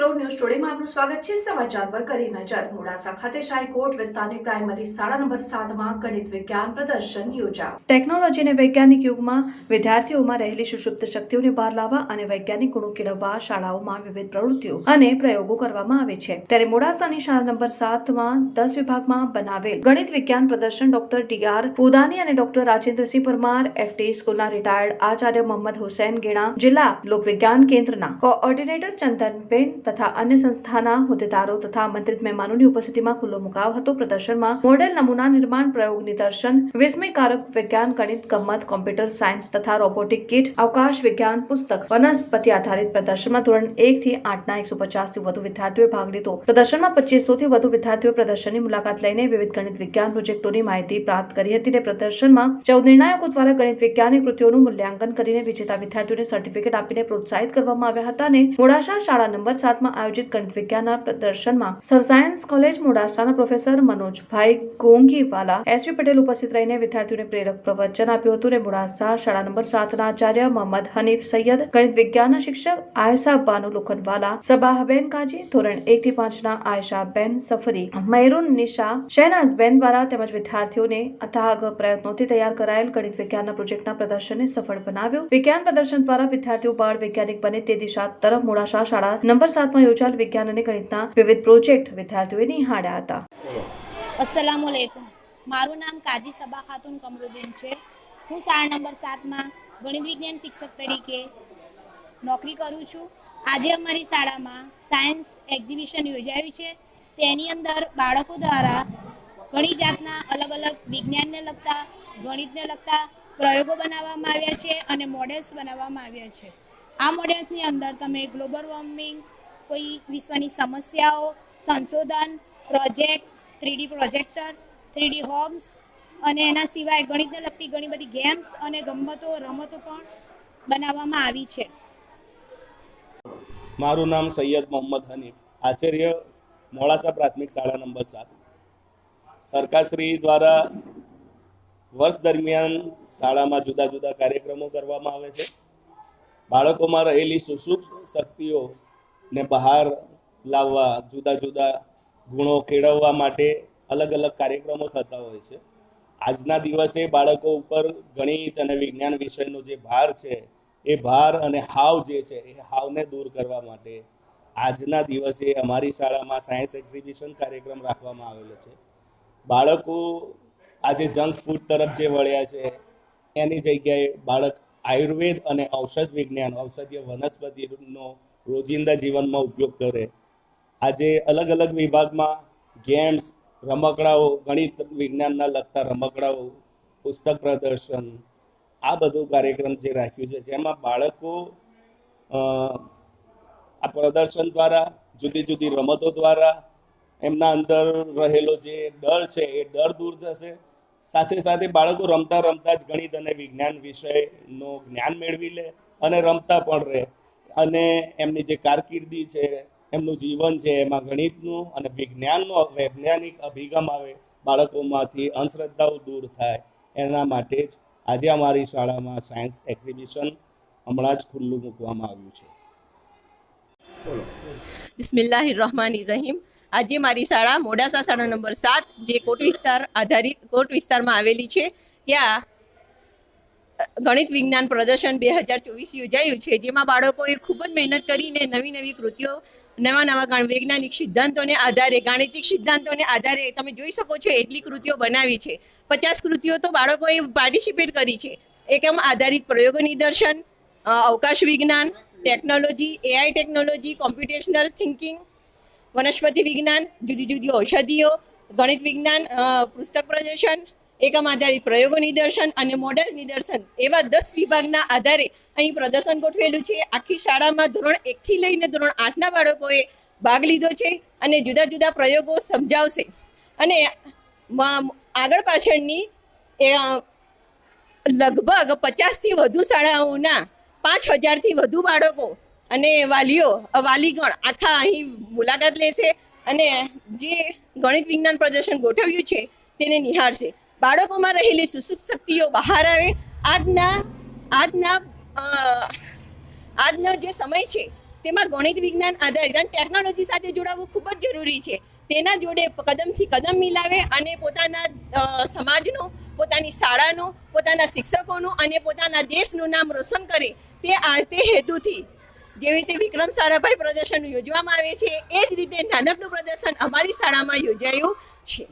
મિત્રો, ન્યૂઝ સ્ટુડિયોમાં આપનું સ્વાગત છે. સમાચાર પર કરી નજર. મોડાસા ખાતે શાહીકોટ વિસ્તારની પ્રાઇમરી શાળા નંબર સાતમાં ગણિત વિજ્ઞાન પ્રદર્શન યોજાયું. ટેકનોલોજી અને વૈજ્ઞાનિક યુગમાં વિદ્યાર્થીઓમાં રહેલી સુષુપ્ત શક્તિઓને બહાર લાવવા અને વૈજ્ઞાનિક ગુણો કેળવવા શાળાઓમાં વિવિધ પ્રવૃત્તિઓ અને પ્રયોગો કરવામાં આવે છે. ત્યારે મોડાસાની શાળા નંબર સાતમાં દસ વિભાગમાં બનાવેલ ગણિત વિજ્ઞાન પ્રદર્શન ડોક્ટર ટી આર પુદાની અને ડોક્ટર રાજેન્દ્રસિંહ પરમાર એફટી સ્કૂલના રિટાયર્ડ આચાર્ય મોહમ્મદ હુસૈન ગેણા, જિલ્લા લોકવિજ્ઞાન કેન્દ્રના કોઓર્ડિનેટર ચંદનબેન તથા અન્ય સંસ્થાના હોદ્દેદારો તથા આમંત્રિત મહેમાનોની ઉપસ્થિતિમાં ખુલ્લો મુકાવ હતો. પ્રદર્શનમાં મોડેલ નમૂના નિર્માણ પ્રયોગ નિદર્શન વિસ્મયકારક વિજ્ઞાન, ગણિત, ગમત, કોમ્પ્યુટર સાયન્સ તથા રોબોટિક કીટ, અવકાશ વિજ્ઞાન, પુસ્તક, વનસ્પતિ આધારિત પ્રદર્શનમાં ધોરણ એક થી આઠના એકસો પચાસથી વધુ વિદ્યાર્થીઓએ ભાગ લીધો. પ્રદર્શનમાં પચીસો થી વધુ વિદ્યાર્થીઓ પ્રદર્શનની મુલાકાત લઈને વિવિધ ગણિત વિજ્ઞાન પ્રોજેક્ટોની માહિતી પ્રાપ્ત કરી હતી અને પ્રદર્શનમાં ચૌદ નિર્ણાયકો દ્વારા ગણિત વિજ્ઞાનની કૃતિઓનું મૂલ્યાંકન કરીને વિજેતા વિદ્યાર્થીઓને સર્ટિફિકેટ આપીને પ્રોત્સાહિત કરવામાં આવ્યા હતા અને મોડાસા શાળા નંબર સાતમાં આયોજિત ગણિત વિજ્ઞાનના પ્રદર્શનમાં સર સાયન્સ કોલેજ મોડાસાના પ્રોફેસર મનોજભાઈ ગોંગીવાલા એસવી પટેલ ઉપસ્થિત રહીને વિદ્યાર્થીઓને પ્રેરક પ્રવચન આપ્યું હતું અને મોડાસા શાળા નંબર સાતના આચાર્ય મોહમ્મદ હનીફ સૈયદ ગણિત વિજ્ઞાનના શિક્ષક આયસા બાનુ લોખંડવાલા, સબાહબેન કાજી ધોરણ એક થી પાંચના આયશાબેન સફરી, મૈરુન નિશા શહેનાઝબેન દ્વારા તેમજ વિદ્યાર્થીઓને અથાગ પ્રયત્નોથી તૈયાર કરાયેલ ગણિત વિજ્ઞાનના પ્રોજેક્ટના પ્રદર્શનને સફળ બનાવ્યો. વિજ્ઞાન પ્રદર્શન દ્વારા વિદ્યાર્થીઓ બાળ વૈજ્ઞાનિક બને તે દિશા તરફ મોડાસા શાળા નંબર સાતમાં યોજાયેલ વિજ્ઞાન અને ગણિતના વિવિધ પ્રોજેક્ટ વિદ્યાર્થીઓએ નિહાળ્યા હતા. અસલામ મારું નામ કાજી સબા ખાતુન કમરુદ્દીન છે. હું શાળા નંબર સાતમાં ગણિત વિજ્ઞાન શિક્ષક તરીકે નોકરી કરું છું. આજે અમારી શાળામાં સાયન્સ એક્ઝિબિશન યોજાયું છે. તેની અંદર બાળકો દ્વારા ઘણી જાતના અલગ અલગ વિજ્ઞાનને લગતા, ગણિતને લગતા પ્રયોગો બનાવવામાં આવ્યા છે અને મોડેલ્સ બનાવવામાં આવ્યા છે. આ મોડેલ્સની અંદર તમે ગ્લોબલ વોર્મિંગ કોઈ વિશ્વની સમસ્યાઓ, સંશોધન, project, three D projector, three D homes અને એના સિવાય ગણિતને લગતી ઘણી બધી ગેમ્સ અને ગમતો, રમતો પણ બનાવવામાં આવી છે. મારું નામ સૈયદ મોહમ્મદ હનીફ, આચાર્ય મોડાસા પ્રાથમિક શાળા નંબર સાત. સરકારશ્રી દ્વારા વર્ષ દરમિયાન શાળામાં જુદા જુદા કાર્યક્રમો કરવામાં આવે છે. બાળકોમાં રહેલી સુષુપ્ત શક્તિઓને બહાર લાવવા, જુદા જુદા ગુણો કેળવવા માટે અલગ અલગ કાર્યક્રમો થતા હોય છે. આજના દિવસે બાળકો ઉપર ગણિત અને વિજ્ઞાન વિષયનો જે ભાર છે, એ ભાર અને હાવ જે છે, એ હાવને દૂર કરવા માટે આજના દિવસે અમારી શાળામાં સાયન્સ એક્ઝિબિશન કાર્યક્રમ રાખવામાં આવેલો છે. બાળકો આજે જંક ફૂડ તરફ જે વળ્યા છે, એની જગ્યાએ બાળક આયુર્વેદ અને ઔષધ વિજ્ઞાન, ઔષધીય વનસ્પતિનો રોજિંદા જીવનમાં ઉપયોગ કરે. આજે અલગ અલગ વિભાગમાં ગેમ્સ, રમકડાઓ, ગણિત વિજ્ઞાનના લગતા રમકડાઓ, પુસ્તક પ્રદર્શન, આ બધું કાર્યક્રમ જે રાખ્યું છે, જેમાં બાળકો આ પ્રદર્શન દ્વારા, જુદી જુદી રમતો દ્વારા, એમના અંદર રહેલો જે ડર છે, એ ડર દૂર જશે સાથે સાથે બાળકો રમતા રમતા જ ગણિત અને વિજ્ઞાન વિષયનું જ્ઞાન મેળવી લે અને રમતા પણ રહે. અને એમની જે કારકિર્દી છે, એમનું જીવન છે, એમાં ગણિતનું અને વિજ્ઞાનનો વૈજ્ઞાનિક અભિગમ આવે, બાળકોમાંથી અંધશ્રદ્ધાઓ દૂર થાય, એના માટે જ આજે અમારી શાળામાં સાયન્સ એક્ઝિબિશન હમણાં જ ખુલ્લું મૂકવામાં આવ્યું છે. બિસ્મિલ્લાહિર રહમાનિર રહીમ આજે મારી શાળા મોડાસા શાળા નંબર સાત, જે કોટ વિસ્તાર આધારિત કોટ વિસ્તારમાં આવેલી છે, ત્યાં ગણિત વિજ્ઞાન પ્રદર્શન બે હજાર ચોવીસ યોજાયું છે, જેમાં બાળકોએ ખૂબ જ મહેનત કરીને નવી નવી કૃતિઓ, નવા નવા વૈજ્ઞાનિક સિદ્ધાંતોને આધારે, ગાણિતિક સિદ્ધાંતોને આધારે તમે જોઈ શકો છો એટલી કૃતિઓ બનાવી છે. પચાસ કૃતિઓ તો બાળકોએ પાર્ટિસિપેટ કરી છે. એકમ આધારિત પ્રયોગો નિદર્શન અવકાશ વિજ્ઞાન technology AI technology computational thinking વનસ્પતિ વિજ્ઞાન, જુદી જુદી ઔષધિઓ, ગણિત વિજ્ઞાન પુસ્તક પ્રદર્શન એકમ આધારિત પ્રયોગો નિદર્શન અને મોડેલ નિદર્શન એવા દસ વિભાગના આધારે અહીં પ્રદર્શન ગોઠવેલું છે. આખી શાળામાં ધોરણ એકથી લઈને ધોરણ આઠના બાળકોએ ભાગ લીધો છે અને જુદા જુદા પ્રયોગો સમજાવશે. અને આગળ પાછળની લગભગ પચાસથી વધુ શાળાઓના પાંચ હજારથી વધુ બાળકો અને વાલીઓ, વાલીગણ આખા અહીં મુલાકાત લેશે અને જે ગણિત વિજ્ઞાન પ્રદર્શન ગોઠવ્યું છે તેને નિહાળશે. બાળકોમાં રહેલી સુસુપ્ત શક્તિઓ બહાર આવે. આજના આજના આજનો જે સમય છે, તેમાં ગણિત વિજ્ઞાન આધારિત અને ટેકનોલોજી સાથે જોડાવવું ખૂબ જ જરૂરી છે. તેના જોડે કદમથી કદમ મિલાવે અને પોતાના સમાજનો, પોતાની શાળાનું, પોતાના શિક્ષકોનું અને પોતાના દેશનું નામ રોશન કરે. તે આ તે હેતુથી જેવી રીતે વિક્રમ સારાભાઈ પ્રદર્શન યોજવામાં આવે છે, એ જ રીતે નાનકડું પ્રદર્શન અમારી શાળામાં યોજાયું છે.